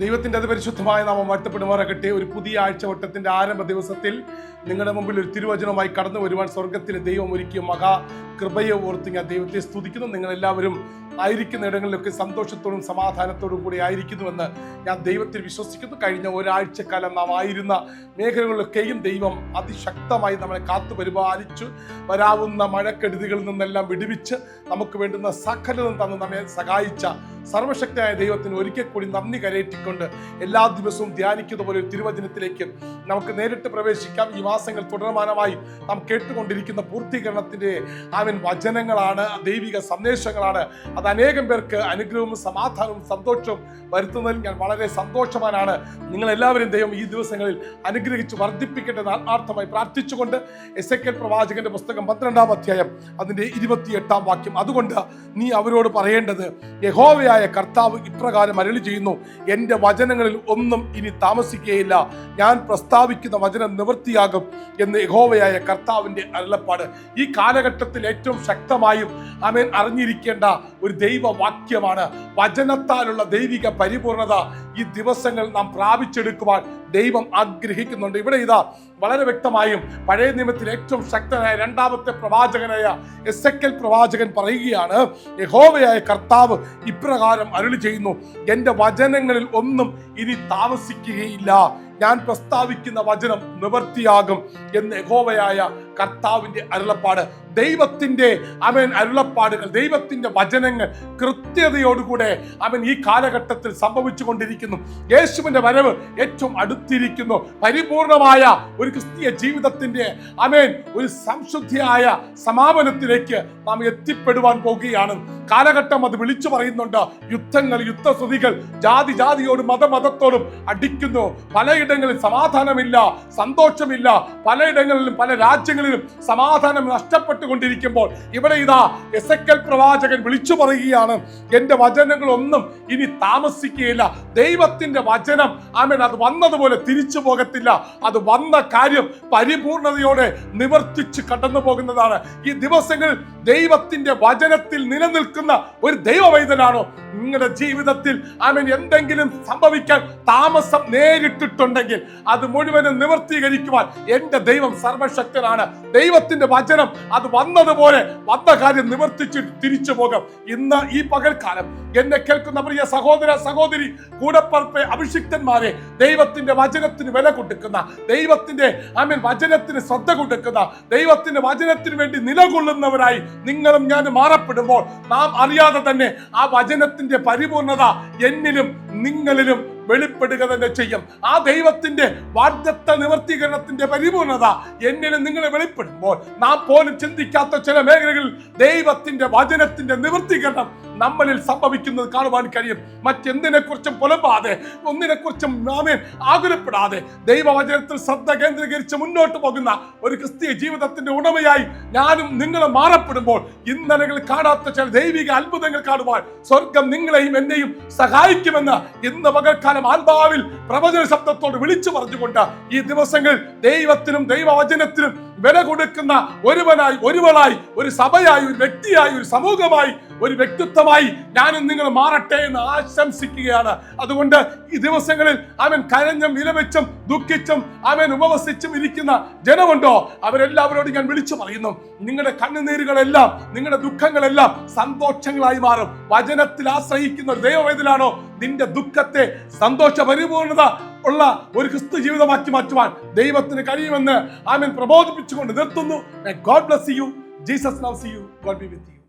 ദൈവത്തിന്റെ അതിപരിശുദ്ധമായ നാമം വാഴ്ത്തപ്പെടുമാറാകട്ടെ. ഒരു പുതിയ ആഴ്ചവട്ടത്തിന്റെ ആരംഭ ദിവസത്തിൽ നിങ്ങളുടെ മുമ്പിൽ ഒരു തിരുവചനമായി കടന്നു വരുവാൻ സ്വർഗത്തിലെ ദൈവം ഒരുക്കിയ മഹാ കൃപയെ ഓർത്ത് ഞാൻ ദൈവത്തെ സ്തുതിക്കുന്നു. നിങ്ങളെല്ലാവരും ആയിരിക്കുന്ന ഇടങ്ങളിലൊക്കെ സന്തോഷത്തോടും സമാധാനത്തോടും കൂടി ആയിരിക്കുന്നുവെന്ന് ഞാൻ ദൈവത്തിൽ വിശ്വസിക്കുന്നു. കഴിഞ്ഞ ഒരാഴ്ചക്കാലം നാം ആയിരുന്ന മേഖലകളിലൊക്കെയും ദൈവം അതിശക്തമായി നമ്മളെ കാത്തു പരിപാലിച്ചു. വരാവുന്ന മഴക്കെടുതികളിൽ നിന്നെല്ലാം വിടുവിച്ച് നമുക്ക് വേണ്ടുന്ന സകലതും തന്ന് നമ്മെ സഹായിച്ച സർവശക്തനായ ദൈവത്തിന് ഒരിക്കൽ കൂടി നന്ദി കരയറ്റിക്കൊണ്ട് എല്ലാ ദിവസവും ധ്യാനിക്കുന്ന പോലെ ഒരു തിരുവചനത്തിലേക്ക് നമുക്ക് നേരിട്ട് പ്രവേശിക്കാം. ഈ മാസങ്ങൾ തുടർമാനമായി നാം കേട്ടുകൊണ്ടിരിക്കുന്ന പൂർത്തീകരണത്തിന്റെ അവൻ വചനങ്ങളാണ് ദൈവിക സന്ദേശങ്ങളാണ്. അത് അനേകം പേർക്ക് അനുഗ്രഹവും സമാധാനവും സന്തോഷവും വരുത്തുന്നതിൽ ഞാൻ വളരെ സന്തോഷവാനാണ്. നിങ്ങൾ എല്ലാവരും ദൈവം ഈ ദിവസങ്ങളിൽ അനുഗ്രഹിച്ച് വർദ്ധിപ്പിക്കട്ടെ എന്ന് ആത്മാർത്ഥമായി പ്രാർത്ഥിച്ചുകൊണ്ട് എസ് എ കെ പ്രവാചകന്റെ പുസ്തകം പന്ത്രണ്ടാം അധ്യായം അതിന്റെ ഇരുപത്തിയെട്ടാം വാക്യം. അതുകൊണ്ട് നീ അവരോട് പറയേണ്ടത് യഹോവയായ കർത്താവ് ഇപ്രകാരം അരളി ചെയ്യുന്നു എന്റെ വചനങ്ങളിൽ ഒന്നും ഇനി താമസിക്കുകയില്ല. ഞാൻ പ്രസ്താവിക്കുന്ന വചനം നിവൃത്തിയാകും. എന്ന് യഹോവയായ കർത്താവിന്റെ അരുളപ്പാട്. ഈ കാലഘട്ടത്തിൽ ഏറ്റവും ശക്തമായും അമേൻ അറിഞ്ഞിരിക്കേണ്ട ഒരു ദൈവവാക്യമാണ്. വചനത്താലുള്ള ദൈവിക പരിപൂർണത ഈ ദിവസങ്ങൾ നാം പ്രാപിച്ചെടുക്കുവാൻ ദൈവം ആഗ്രഹിക്കുന്നുണ്ട്. ഇവിടെ ഇതാ വളരെ വ്യക്തമായും പഴയ നിയമത്തിൽ ഏറ്റവും ശക്തനായ രണ്ടാമത്തെ പ്രവാചകനായ എസ് എക്കൽ പ്രവാചകൻ പറയുകയാണ് യഹോവയായ കർത്താവ് ഇപ്രകാരം അരുളി ചെയ്യുന്നു എന്റെ വചനങ്ങളിൽ ഒന്നും ഇനി താമസിക്കുകയില്ല. ഞാൻ പ്രസ്താവിക്കുന്ന വചനം നിവർത്തിയാകും എന്ന് യഹോവയായ കർത്താവിന്റെ അരുളപ്പാട് ദൈവത്തിന്റെ അവൻ അരുളപ്പാടുകൾ ദൈവത്തിന്റെ വചനങ്ങൾ കൃത്യതയോടുകൂടെ അവൻ ഈ കാലഘട്ടത്തിൽ സംഭവിച്ചു കൊണ്ടിരിക്കുന്നു യേശുവിന്റെ വരവ് ഏറ്റവും അടുത്തിരിക്കുന്നു. പരിപൂർണമായ ഒരു ക്രിസ്തീയ ജീവിതത്തിന്റെ അവൻ ഒരു സംശുദ്ധിയായ സമാപനത്തിലേക്ക് നാം എത്തിപ്പെടുവാൻ പോകുകയാണ്. കാലഘട്ടം അത് വിളിച്ചു പറയുന്നുണ്ട്. യുദ്ധങ്ങൾ യുദ്ധസ്തുതികൾ ജാതി ജാതിയോടും മതമതത്തോടും അടിക്കുന്നു. പലയിടങ്ങളിൽ സമാധാനമില്ല സന്തോഷമില്ല. പലയിടങ്ങളിലും പല രാജ്യങ്ങളിലും സമാധാനം നഷ്ടപ്പെട്ടുകൊണ്ടിരിക്കുമ്പോൾ ഇവിടെ ഇതാ എസ് എക്കൽ പ്രവാചകൻ വിളിച്ചു പറയുകയാണ് എന്റെ വചനങ്ങളൊന്നും ഇനി താമസിക്കുകയില്ല. ദൈവത്തിന്റെ വചനം ആമേൻ അത് വന്നതുപോലെ തിരിച്ചു പോകത്തില്ല. അത് വന്ന കാര്യം പരിപൂർണതയോടെ നിവർത്തിച്ച് കടന്നു പോകുന്നതാണ് ഈ ദിവസങ്ങളിൽ ദൈവത്തിന്റെ വചനത്തിൽ നിലനിൽക്കുന്ന ഒരു ദൈവവൈദ്യനാണോ? നിങ്ങളുടെ ജീവിതത്തിൽ ആമൻ എന്തെങ്കിലും സംഭവിക്കാൻ താമസം നേരിട്ടിട്ടുണ്ടെങ്കിൽ അത് മുഴുവനും നിവർത്തീകരിക്കുവാൻ എന്റെ ദൈവം സർവശക്തനാണ്. ദൈവത്തിന്റെ വചനം അത് വന്നതുപോലെ വന്ന കാര്യം നിവർത്തിച്ച് തിരിച്ചു പോകും. ഇന്ന് ഈ പകൽക്കാലം എന്നെ കേൾക്കുന്ന പ്രിയ സഹോദര സഹോദരി കൂടപ്പറപ്പെ അഭിഷിക്തന്മാരെ ദൈവത്തിന്റെ വചനത്തിന് വില കൊടുക്കുന്ന ദൈവത്തിന്റെ ആമൻ വചനത്തിന് ശ്രദ്ധ കൊടുക്കുന്ന ദൈവത്തിന്റെ വചനത്തിന് വേണ്ടി നിലകൊള്ളുന്നവരായി നിങ്ങളും ഞാൻ മാറപ്പെടുമ്പോൾ നാം അറിയാതെ തന്നെ ആ വചനത്തിന്റെ പരിപൂർണത എന്നിലും നിങ്ങളിലും വെളിപ്പെടുക തന്നെ ചെയ്യും. ആ ദൈവത്തിന്റെ വാഗ്ദത്ത നിവർത്തീകരണത്തിന്റെ പരിപൂർണത എന്നിനെ നിങ്ങൾ വെളിപ്പെടുമ്പോൾ നാം പോലും ചിന്തിക്കാത്ത ചില മേഖലകളിൽ ദൈവത്തിന്റെ വചനത്തിന്റെ നിവർത്തീകരണം നമ്മളിൽ സംഭവിക്കുന്നത് കാണുവാൻ കഴിയും. മറ്റെന്തിനെ കുറിച്ചും പുലമ്പാതെ ഒന്നിനെ കുറിച്ചും നാമേൻ ആകുലപ്പെടാതെ ദൈവവചനത്തിൽ ശ്രദ്ധ കേന്ദ്രീകരിച്ച് മുന്നോട്ട് പോകുന്ന ഒരു ക്രിസ്തീയ ജീവിതത്തിന്റെ ഉടമയായി ഞാനും നിങ്ങളും മാറപ്പെടുമ്പോൾ ഇന്നലകൾ കാണാത്ത ചില ദൈവിക അത്ഭുതങ്ങൾ കാണുവാൻ സ്വർഗം നിങ്ങളെയും എന്നെയും സഹായിക്കുമെന്ന് ഇന്ന് പകൽക്കാലം ആത്മാവിൽ പ്രവചന ശബ്ദത്തോട് വിളിച്ചു പറഞ്ഞുകൊണ്ട് ഈ ദിവസങ്ങൾ ദൈവത്തിനും ദൈവവചനത്തിനും വില കൊടുക്കുന്ന ഒരുവനായി ഒരുവളായി ഒരു സഭയായി ഒരു വ്യക്തിയായി ഒരു സമൂഹമായി ഒരു വ്യക്തിത്വമായി ഞാനും നിങ്ങൾ മാറട്ടെ എന്ന് ആശംസിക്കുകയാണ്. അതുകൊണ്ട് ഈ ദിവസങ്ങളിൽ അവൻ കരഞ്ഞും വിലവെച്ചും ദുഃഖിച്ചും അവൻ ഉപവസിച്ചും ഇരിക്കുന്ന ജനമുണ്ടോ? അവരെല്ലാവരോടും ഞാൻ വിളിച്ചു പറയുന്നു. നിങ്ങളുടെ കണ്ണുനീരുകളെല്ലാം നിങ്ങളുടെ ദുഃഖങ്ങളെല്ലാം സന്തോഷങ്ങളായി മാറും. വചനത്തിൽ ആശ്രയിക്കുന്ന ഒരു ദൈവവേദിലാണോ നിന്റെ ദുഃഖത്തെ സന്തോഷ പരിപൂർണത ഉള്ള ഒരു ക്രിസ്തു ജീവിതമാക്കി മാറ്റുവാൻ ദൈവത്തിന് കഴിയുമെന്ന് ആമീൻ പ്രബോധിപ്പിച്ചുകൊണ്ട് നിർത്തുന്നു. God bless you Jesus loves you God be with you